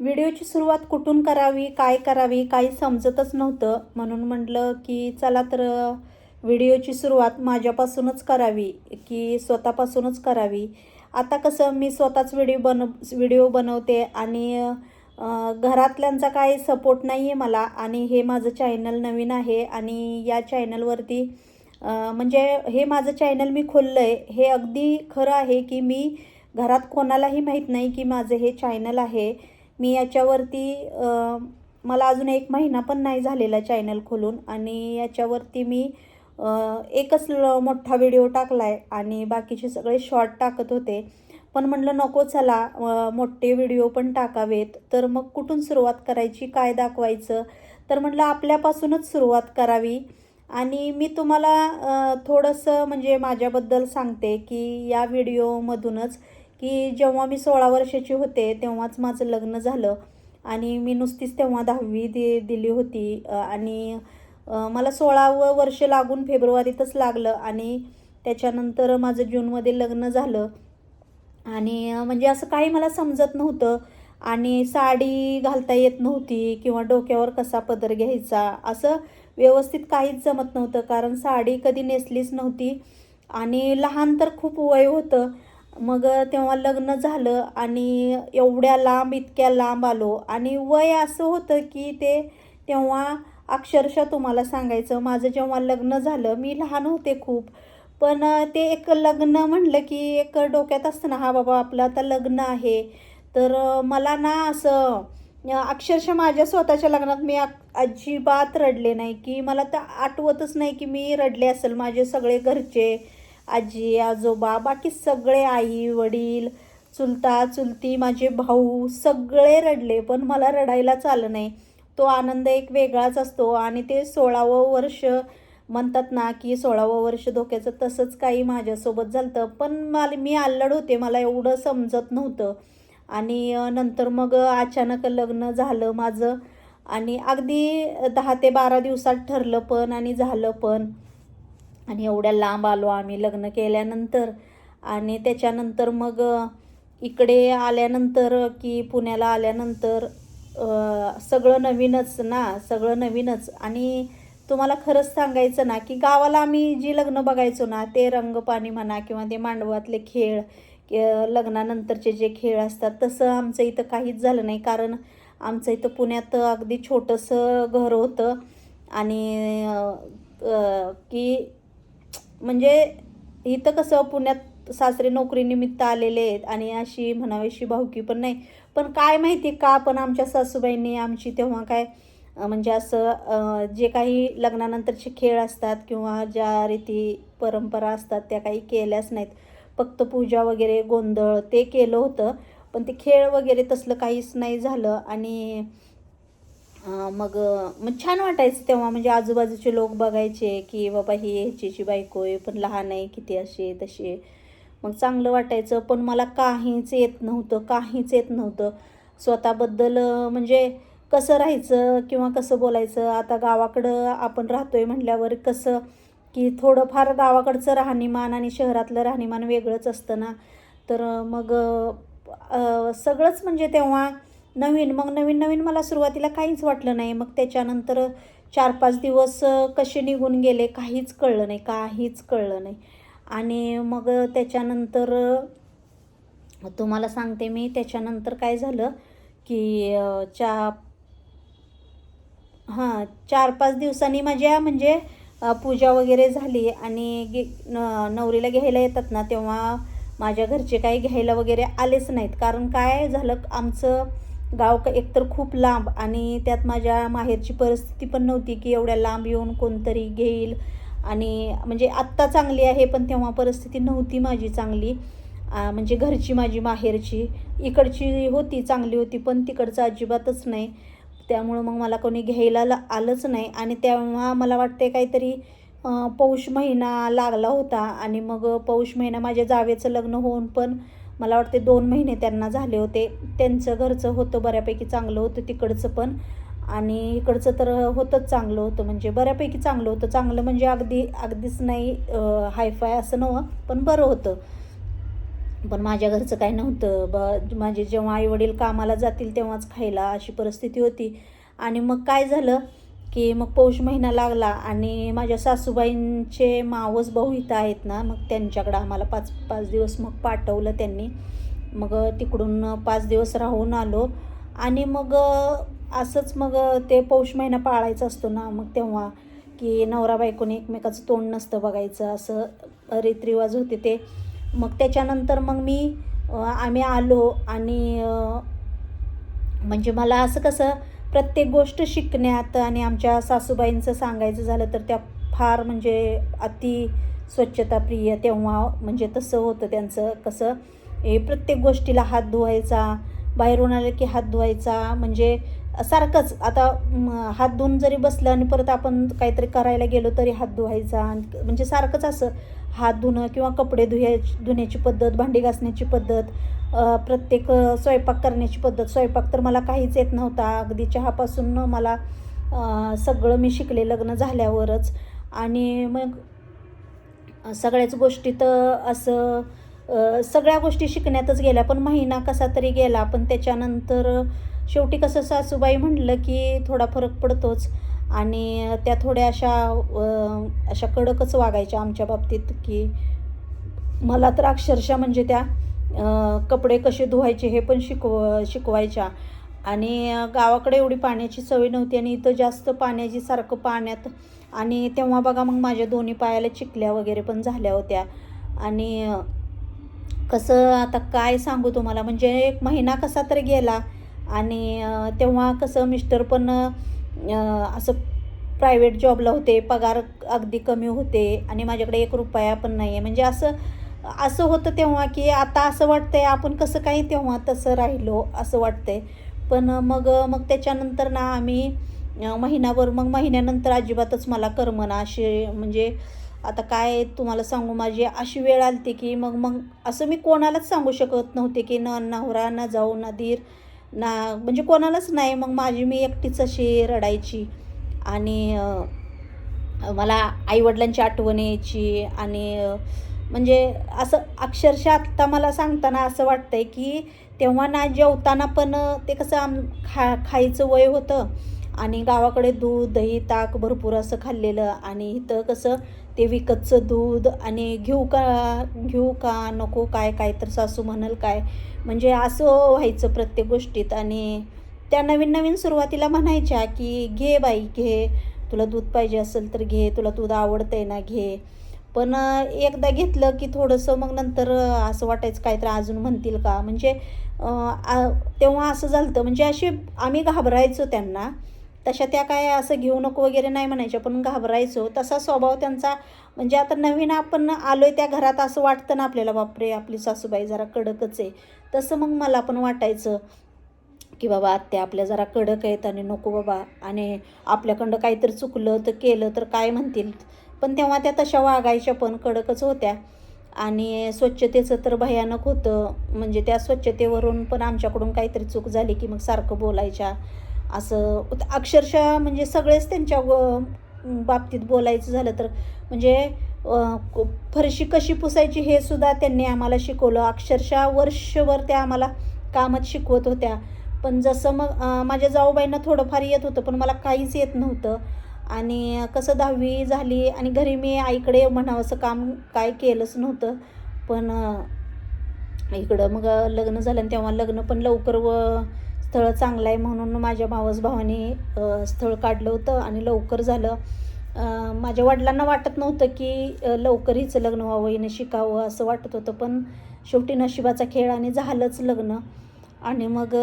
व्हिडिओची सुरुवात कुठून करावी काय करावी काही समजतच नव्हतं. म्हणून म्हटलं की चला तर व्हिडिओची सुरुवात माझ्यापासूनच करावी की स्वतःपासूनच करावी. आता कसं मी स्वतःच व्हिडिओ बन व्हिडिओ बनवते आणि घरातल्यांचा काही सपोर्ट नाही आहे मला आणि हे माझं चॅनल नवीन आहे आणि या चॅनलवरती म्हणजे हे माझं चॅनल मी खोललं आहे हे अगदी खरं आहे की मी घरात कोणालाही माहीत नाही की माझं हे चॅनल आहे. मी याच्यावरती मला अजून एक महिना पण नाही झालेला चॅनल खोलून आणि याच्यावरती मी एकच ल मोठा व्हिडिओ टाकला आहे आणि बाकीचे सगळे शॉर्ट टाकत होते. पण म्हटलं नको चला मोठे व्हिडिओ पण टाकावेत. तर मग कुठून सुरुवात करायची काय दाखवायचं? तर म्हटलं आपल्यापासूनच सुरुवात करावी. आणि मी तुम्हाला थोडंसं म्हणजे माझ्याबद्दल सांगते की या व्हिडिओमधूनच की जेव्हा मी सोळा वर्षाची होते तेव्हाच माझं लग्न झालं. आणि मी नुसतीच तेव्हा दहावी दि दिली होती. आणि मला मला सोळावं वर्ष लागून फेब्रुवारीतच लागलं आणि त्याच्यानंतर माझं जूनमध्ये लग्न झालं. आणि म्हणजे असं काही मला समजत नव्हतं. आणि साडी घालता येत नव्हती किंवा डोक्यावर कसा पदर घ्यायचा असं व्यवस्थित काहीच जमत नव्हतं. कारण साडी कधी नेसलीच नव्हती. आणि लहान तर खूप वय होतं. मग तेव्हा लग्न झालं आणि एवढ्या लांब इतक्या लांब आलो. आणि वय असं होतं की ते तेव्हा अक्षरशः तुम्हाला सांगायचं माझं जेव्हा लग्न झालं मी लहान होते खूप. पण ते एक लग्न म्हणलं की एक डोक्यात असतं ना हा बाबा आपलं आता लग्न आहे. तर मला ना असं अक्षरशः माझ्या स्वतःच्या लग्नात मी अजिबात रडले नाही की मला तर आठवतच नाही की मी रडले असेल माझे सगळे घरचे. आजी आजोबा बाकी सगळे आई वडील चुलता चुलती माझे भाऊ सगळे रडले पण मला रडायलाच आलं नाही. तो आनंद एक वेगळाच असतो आणि ते सोळावं वर्ष म्हणतात ना की सोळावं वर्ष धोक्याचं तसंच काही माझ्यासोबत झालं पण मला मी आल्लड होते मला एवढं समजत नव्हतं. आणि नंतर मग अचानक लग्न झालं माझं आणि अगदी दहा ते बारा दिवसात ठरलं पण आणि झालं पण. आणि एवढ्या लांब आलो आम्ही लग्न केल्यानंतर. आणि त्याच्यानंतर मग इकडे आल्यानंतर की पुण्याला आल्यानंतर सगळं नवीनच ना सगळं नवीनच. आणि तुम्हाला खरंच सांगायचं ना की गावाला आम्ही जी लग्न बघायचो ना ते रंगपाणी म्हणा किंवा ते मांडवातले खेळ लग्नानंतरचे जे खेळ असतात तसं आमचं इथं काहीच झालं नाही. कारण आमचं इथं पुण्यात अगदी छोटंसं घर होतं. आणि की म्हणजे इथं कसं पुण्यात सासरे नोकरीनिमित्त आलेले आहेत आणि अशी म्हणावीशी भावकी पण नाही. पण काय माहिती का पण आमच्या सासूबाईंनी आमची तेव्हा काय म्हणजे असं जे काही लग्नानंतरचे खेळ असतात किंवा ज्या रीती परंपरा असतात त्या काही केल्याच नाहीत. फक्त पूजा वगैरे गोंधळ ते केलं होतं. पण ते खेळ वगैरे तसलं काहीच नाही झालं. आणि मग मग छान वाटायचं तेव्हा. म्हणजे आजूबाजूचे लोक बघायचे की बाबा ही ह्याची बायको आहे पण लहान आहे किती अशी तशी आहे. मग चांगलं वाटायचं पण मला काहीच येत नव्हतं काहीच येत नव्हतं. स्वतःबद्दल म्हणजे कसं राहायचं किंवा कसं बोलायचं? आता गावाकडं आपण राहतोय म्हटल्यावर कसं की थोडंफार गावाकडचं राहणीमान आणि शहरातलं राहणीमान वेगळंच असतं ना. तर मग सगळंच म्हणजे तेव्हा नवीन मग नवीन नवीन मला सुरुवातीला काहीच वाटलं नाही. मग त्याच्यानंतर चार पाच दिवस कसे निघून गेले काहीच कळलं नाही काहीच कळलं नाही. आणि मग त्याच्यानंतर तुम्हाला सांगते मी त्याच्यानंतर काय झालं की चा हां चार पाच दिवसांनी माझ्या म्हणजे पूजा वगैरे झाली. आणि गे न नवरीला घ्यायला येतात ना तेव्हा माझ्या घरचे काही घ्यायला वगैरे आलेच नाहीत. कारण काय झालं आमचं गाव का एकतर खूप लांब आणि त्यात माझ्या माहेरची परिस्थिती पण नव्हती की एवढ्या लांब येऊन कोणतरी घेईल. आणि म्हणजे आत्ता चांगली आहे पण तेव्हा परिस्थिती नव्हती माझी चांगली. म्हणजे घरची माझी माहेरची. इकडची होती चांगली होती पण तिकडचं अजिबातच नाही. त्यामुळं मग मला कोणी घ्यायला आलंच नाही. आणि तेव्हा मला वाटते काहीतरी पौष महिना लागला होता. आणि मग पौष महिना माझ्या जावेचं लग्न होऊन पण मला वाटते दोन महिने त्यांना झाले होते. त्यांचं घरचं होतं बऱ्यापैकी चांगलं होतं तिकडचं पण. आणि इकडचं तर होतंच चांगलं होतं. म्हणजे बऱ्यापैकी चांगलं होतं. चांगलं म्हणजे अगदी अगदीच नाही हायफाय असं नव्हं पण बरं होतं. पण माझ्या घरचं काय नव्हतं. ब माझे जेव्हा आईवडील कामाला जातील तेव्हाच खायला अशी परिस्थिती होती. आणि मग काय झालं? की मग पौष महिना लागला आणि माझ्या सासूबाईंचे मावस भाऊ इथं आहेत ना मग त्यांच्याकडं आम्हाला पाच पाच दिवस मग पाठवलं त्यांनी. मग तिकडून पाच दिवस राहून आलो आणि मग असंच मग ते पौष महिना पाळायचा असतो ना मग तेव्हा की नवरा बायकोने एकमेकाचं तोंड नसतं बघायचं असं रीतरिवाज होते ते. मग त्याच्यानंतर मग मी आम्ही आलो आणि म्हणजे मला असं कसं प्रत्येक गोष्ट शिकण्यात आणि आमच्या सासूबाईंचं सांगायचं झालं तर त्या फार म्हणजे अति स्वच्छताप्रिय तेव्हा म्हणजे तसं होतं त्यांचं. कसं हे प्रत्येक गोष्टीला हात धुवायचा बाहेरून आलं की हात धुवायचा म्हणजे सारखंच. आता हात धुवून जरी बसलं आणि परत आपण काहीतरी करायला गेलो तरी हात धुवायचा आणि म्हणजे सारखंच असं. हात धुणं किंवा कपडे धुया धुण्याची पद्धत भांडी घासण्याची पद्धत प्रत्येक स्वयंपाक करण्याची पद्धत. स्वयंपाक तर मला काहीच येत नव्हता. अगदी चहापासून मला सगळं मी शिकले लग्न झाल्यावरच. आणि मग सगळ्याच गोष्टी तर असं सगळ्या गोष्टी शिकण्यातच गेल्या. पण महिना कसा तरी गेला. पण त्याच्यानंतर शेवटी कसं सासूबाई म्हणलं की थोडा फरक पडतोच. आणि त्या थोड्या अशा अशा कडकच वागायच्या आमच्या बाबतीत की मला तर अक्षरशः म्हणजे त्या कपडे कसे धुवायचे हे पण शिकव शिकवायच्या. आणि गावाकडे एवढी पाण्याची सवय नव्हती आणि इथं जास्त पाण्याची सारखं पाण्यात आणि तेव्हा बघा मग माझ्या दोन्ही पायाला चिकल्या वगैरे पण झाल्या होत्या. आणि कसं आता काय सांगू तुम्हाला? म्हणजे एक महिना कसा तर गेला आणि तेव्हा कसं मिस्टर पण असं प्रायव्हेट जॉबला होते पगार अगदी कमी होते आणि माझ्याकडे एक रुपया पण नाही आहे म्हणजे असं असं होतं तेव्हा की आता असं वाटतंय आपण कसं काही तेव्हा तसं राहिलो असं वाटतंय. पण मग मग त्याच्यानंतर ना आम्ही महिनाभर मग महिन्यानंतर अजिबातच मला करमना असे म्हणजे आता काय तुम्हाला सांगू माझी अशी वेळ आली की मग मग असं मी कोणालाच सांगू शकत नव्हते की न नवरा न जाऊ ना धीर ना म्हणजे कोणालाच नाही. मग माझी मी एकटीच अशी रडायची आणि मला आईवडिलांची आठवण यायची आणि म्हणजे असं अक्षरशः आत्ता मला सांगताना असं वाटतं आहे की तेव्हा ना जेवताना पण ते कसं आम खा खायचं वय होतं आणि गावाकडे दूध दही ताक भरपूर असं खाल्लेलं आणि इथं कसं ते विकतचं दूध आणि घेऊ का घेऊ का नको काय काय तर सासू म्हणाल काय म्हणजे असं व्हायचं प्रत्येक गोष्टीत आणि त्या नवीन नवीन सुरुवातीला म्हणायच्या की घे बाई घे तुला दूध पाहिजे असेल तर घे तुला दूध आवडतं आहे ना घे. पण एकदा घेतलं की थोडंसं मग नंतर असं वाटायचं काय तर अजून म्हणतील का? म्हणजे तेव्हा असं झालं होतं म्हणजे अशी आम्ही घाबरायचो त्यांना. तशा त्या काय असं घेऊ नको वगैरे नाही म्हणायच्या पण घाबरायचो. तसा स्वभाव त्यांचा म्हणजे आता नवीन आपण आलो आहे त्या घरात असं वाटतं ना आपल्याला बापरे आपली सासूबाई जरा कडकच आहे. तसं मग मला पण वाटायचं की बाबा आत्या आपल्या जरा कडक आहेत आणि नको बाबा. आणि आपल्याकडं काहीतरी चुकलं तर केलं तर काय म्हणतील? पण तेव्हा त्या तशा वागायच्या पण कडकच होत्या. आणि स्वच्छतेचं तर भयानक होतं. म्हणजे त्या स्वच्छतेवरून पण आमच्याकडून काहीतरी चूक झाली की मग सारखं बोलायच्या. असं अक्षरशः म्हणजे सगळेच त्यांच्या बाबतीत बोलायचं झालं तर म्हणजे फरशी कशी पुसायची हे सुद्धा त्यांनी आम्हाला शिकवलं. अक्षरशः वर्षभर त्या आम्हाला कामच शिकवत होत्या. पण जसं मग माझ्या जाऊबाईंना थोडंफार येत होतं पण मला काहीच येत नव्हतं. आणि कसं दहावी झाली आणि घरी मी आईकडे म्हणावंसं काम काय केलंच नव्हतं. पण इकडं मग लग्न झालं आणि तेव्हा लग्न पण लवकर व स्थळ चांगलं आहे म्हणून माझ्या मावस भावाने स्थळ काढलं होतं आणि लवकर झालं. माझ्या वडिलांना वाटत नव्हतं की लवकर हिचं लग्न व्हावं हिनं शिकावं असं वाटत होतं. पण शेवटी नशिबाचा खेळ आणि झालंच लग्न. आणि मग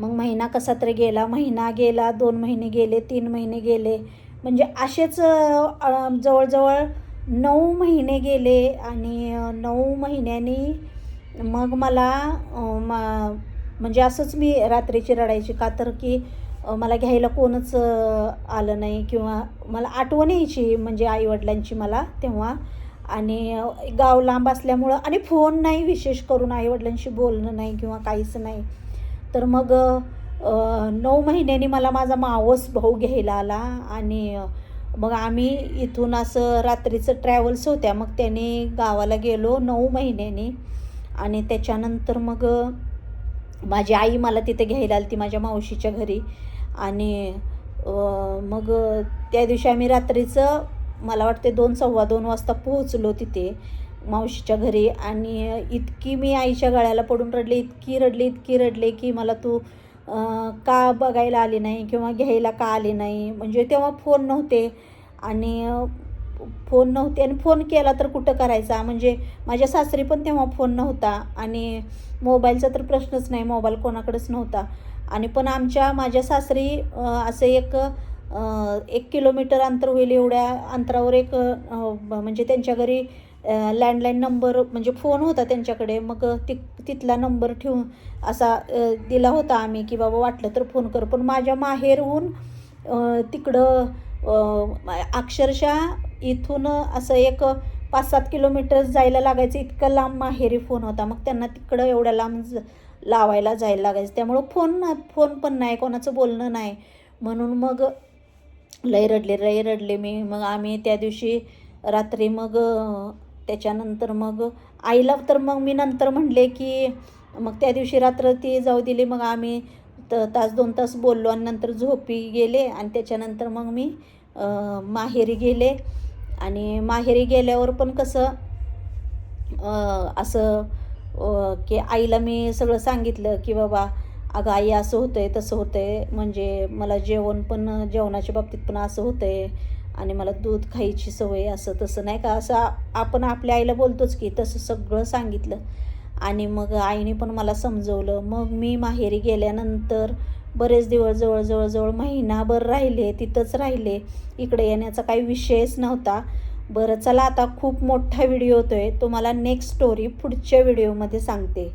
मग महिना कसा तरी गेला महिना गेला दोन महिने गेले तीन महिने गेले. म्हणजे असेच जवळजवळ नऊ महिने गेले आणि नऊ महिन्यांनी मग मला मा म्हणजे असंच मी रात्रीची रडायची का तर की मला घ्यायला कोणच आलं नाही किंवा मला आठवण यायची म्हणजे आईवडिलांची मला तेव्हा. आणि गाव लांब असल्यामुळं आणि फोन नाही विशेष करून आईवडिलांशी बोलणं नाही किंवा काहीच नाही. तर मग नऊ महिन्यांनी मला माझा मावस भाऊ घ्यायला आला आणि मग आम्ही इथून असं रात्रीचं ट्रॅव्हल्स होत्या. मग त्याने गावाला गेलो नऊ महिन्यानी आणि त्याच्यानंतर मग माझी आई मला तिथे घ्यायला आली ती माझ्या मावशीच्या घरी आणि मग त्या दिवशी आम्ही रात्रीचं मला वाटते दोन सव्वा दोन वाजता पोहोचलो तिथे मावशीच्या घरी आणि इतकी मी आईच्या गळ्याला पडून रडले इतकी रडली इतकी रडले की मला तू का बघायला आली नाही किंवा घ्यायला का आली नाही? म्हणजे तेव्हा फोन नव्हते. आणि फोन नव्हते आणि फोन केला तर कुठं करायचा? म्हणजे माझ्या सासरी पण तेव्हा फोन नव्हता आणि मोबाईलचा तर प्रश्नच नाही मोबाईल कोणाकडेच नव्हता. आणि पण आमच्या माझ्या सासरी असे असं एक एक किलोमीटर अंतर होईल एवढ्या अंतरावर एक म्हणजे त्यांच्या घरी लँडलाईन नंबर म्हणजे फोन होता त्यांच्याकडे. मग ति तिथला नंबर ठेवून असा दिला होता आम्ही की बाबा वाटलं तर फोन कर. पण माझ्या माहेरहून तिकडं अक्षरशः इथून असं एक पाच सात किलोमीटर जायला लागायचं. इतकं लांब माहेरी फोन होता. मग त्यांना तिकडं एवढ्या लांब लावायला जायला लागायचं. त्यामुळं फोन फोन पण नाही. कोणाचं बोलणं नाही. म्हणून मग लय रडले लय रडले मी. मग आम्ही त्या दिवशी रात्री मग त्याच्यानंतर मग आईला तर मग मी नंतर म्हणले की मग त्या दिवशी रात्र ती जाऊ दिली. मग आम्ही त तास दोन तास बोललो आणि नंतर झोपी गेले आणि त्याच्यानंतर मग मी माहेरी गेले. आणि माहेरी गेल्यावर पण कसं असं की आईला मी सगळं सांगितलं की बाबा अगं आई असं होतं आहे तसं होतं आहे म्हणजे मला जेवण पण जेवणाच्या बाबतीत पण असं होतं आहे आणि मला दूध खायची सवय असं तसं नाही का? असं आपण आपल्या आईला बोलतोच की तसं सगळं सांगितलं. आणि मग आईने पण मला समजवलं. मग मी माहेरी गेल्यानंतर बरेच दिवस जवळ जवळ महिनाभर राहिले तिथंच राहिले. इकडे येण्याचा काही विषयच नव्हता. बरं चला आता खूप मोठा व्हिडिओ होतोय. तुम्हाला नेक्स्ट स्टोरी पुढच्या व्हिडिओमध्ये सांगते.